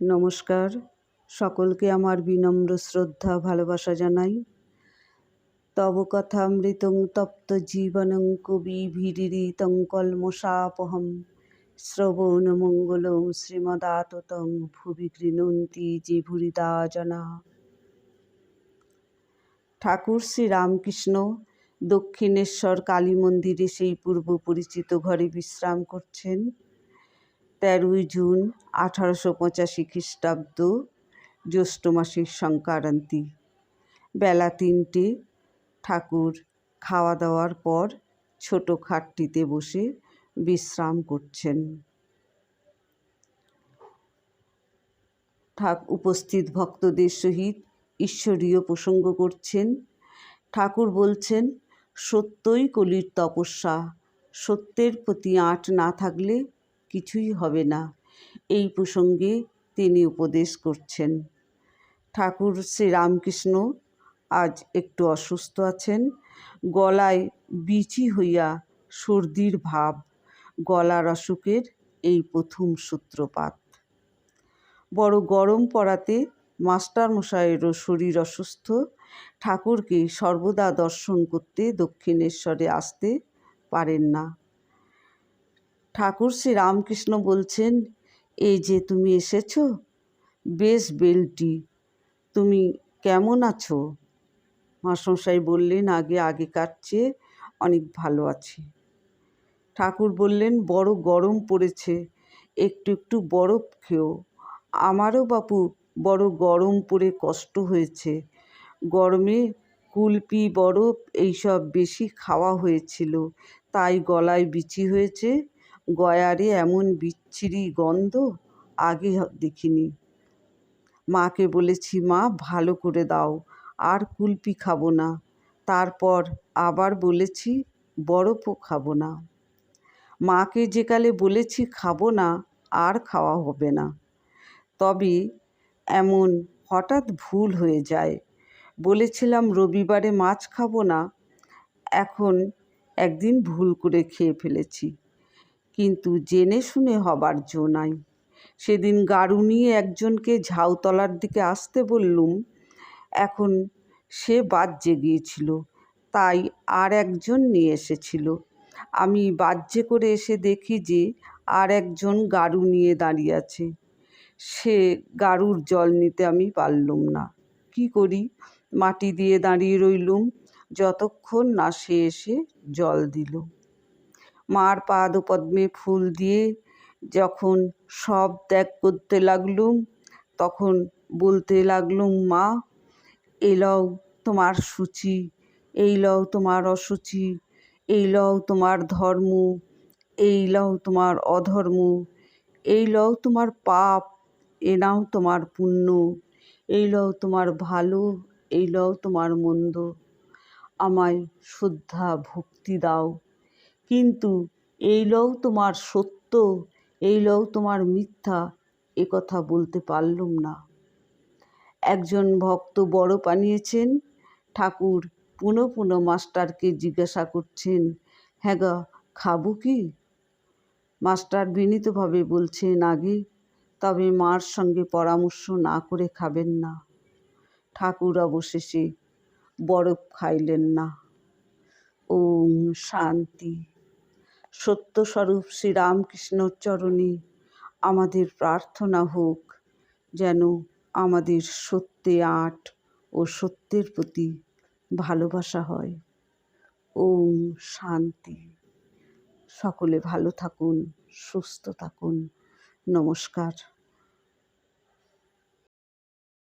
নমস্কার। সকলকে আমার বিনম্র শ্রদ্ধা, ভালোবাসা জানাই। তব কথামৃতং তপ্ত জীবনং কবি ভিরিতং কলমশাপহম। শ্রবণমঙ্গলং শ্রীমদাততং ভুবি গৃণন্তি যে ভুরিদা জনা। ঠাকুর শ্রী রামকৃষ্ণ দক্ষিণেশ্বর কালী মন্দিরে সেই পূর্ব পরিচিত ঘরে বিশ্রাম করছেন। তেরোই জুন আঠারোশো পঁচাশি খ্রিস্টাব্দ, জ্যৈষ্ঠ মাসের সংক্রান্তি। বেলা তিনটে, ঠাকুর খাওয়া দাওয়ার পর ছোট খাটটিতে বসে বিশ্রাম করছেন। ঠাক, উপস্থিত ভক্তদের সহিত ঈশ্বরীয় প্রসঙ্গ করছেন। ঠাকুর বলছেন, সত্যই কলির তপস্যা। সত্যের প্রতি আঁট না থাকলে কিছুই হবে না। এই প্রসঙ্গে তিনি উপদেশ করছেন, ঠাকুর শ্রীরামকৃষ্ণ আজ একটু অসুস্থ আছেন। গলায় বিচি হইয়া সর্দির ভাব, গলার অসুখের এই প্রথম সূত্রপাত। বড় গরম পড়াতে মাস্টারমশাইয়েরও শরীর অসুস্থ। ঠাকুরকে সর্বদা দর্শন করতে দক্ষিণেশ্বরে আসতে পারেন না। ঠাকুর শ্রী রামকৃষ্ণ বলছেন, এই যে তুমি এসেছ, বেশ বেলটি, তুমি কেমন আছো? মাসমশাই বললেন, আগে আগে কাটছে অনেক ভালো আছি। ঠাকুর বললেন, বড় গরম পড়েছে, একটু একটু বরফ খেও। আমারও বাপু বড় গরম পড়ে কষ্ট হয়েছে। গরমে কুলপি, বরফ, এইসব বেশি খাওয়া হয়েছিল, তাই গলায় বিচি হয়েছে। গয়ারে এমন বিচ্ছিরি গন্ধ? আগে দেখিনি। মাকে বলেছি, মা, ভালো করে দাও, আর কুলপি খাব না। তারপর আবার বলেছি, বরফও খাব না। মাকে যেকালে বলেছি, খাব না, আর খাওয়া হবে না। তবে এমন হঠাৎ ভুল হয়ে যায়। বলেছিলাম, রবিবারে মাছ খাব না। এখন একদিন ভুল করে খেয়ে ফেলেছি। কিন্তু জেনে শুনে হবার জো নাই। সেদিন গাড়ু নিয়ে একজনকে ঝাউতলার দিকে আসতে বললুম, এখন সে বাজ্যে গিয়েছিল তাই আর একজন নিয়ে এসেছিল। আমি বাজ্যে করে এসে দেখি যে আর একজন গাড়ু নিয়ে দাঁড়িয়ে আছে। সে গাড়ুর জল নিতে আমি পারলুম না। কি করি? মাটি দিয়ে দাঁড়িয়ে রইলুম, যতক্ষণ না সে এসে জল দিল। মার পাদপদ্মে ফুল দিয়ে যখন সব ত্যাগ করতে লাগলুম, তখন বলতে লাগলুম, মা, এই লও তোমার সূচি, এই লও তোমার অসুচি, এই লও তোমার ধর্ম, এই লও তোমার অধর্ম, এই লও তোমার পাপ, এ নাও তোমার পুণ্য, এই লও তোমার ভালো, এই লও তোমার মন্দ, আমায় শ্রদ্ধা, ভক্তি দাও। কিন্তু এই লও তোমার সত্য এই লও তোমার মিথ্যা, এ কথা বলতে পারলুম না। একজন ভক্ত বড় পানিয়েছেন ঠাকুর পুনঃ পুনঃ মাস্টারকে জিজ্ঞাসা করছেন হ্যাঁ খাব কি? মাস্টার বিনীতভাবে বলছেন, আগে, তবে মার সঙ্গে পরামর্শ না করে খাবেন না। ঠাকুর অবশেষে বরফ খাইলেন না। ওম শান্তি। সত্যস্বরূপ শ্রীরামকৃষ্ণ চরণে আমাদের প্রার্থনা হোক, যেন আমাদের সত্যে আট ও সত্যের প্রতি ভালোবাসা হয়। ওম শান্তি। সকলে ভালো থাকুন, সুস্থ থাকুন। নমস্কার।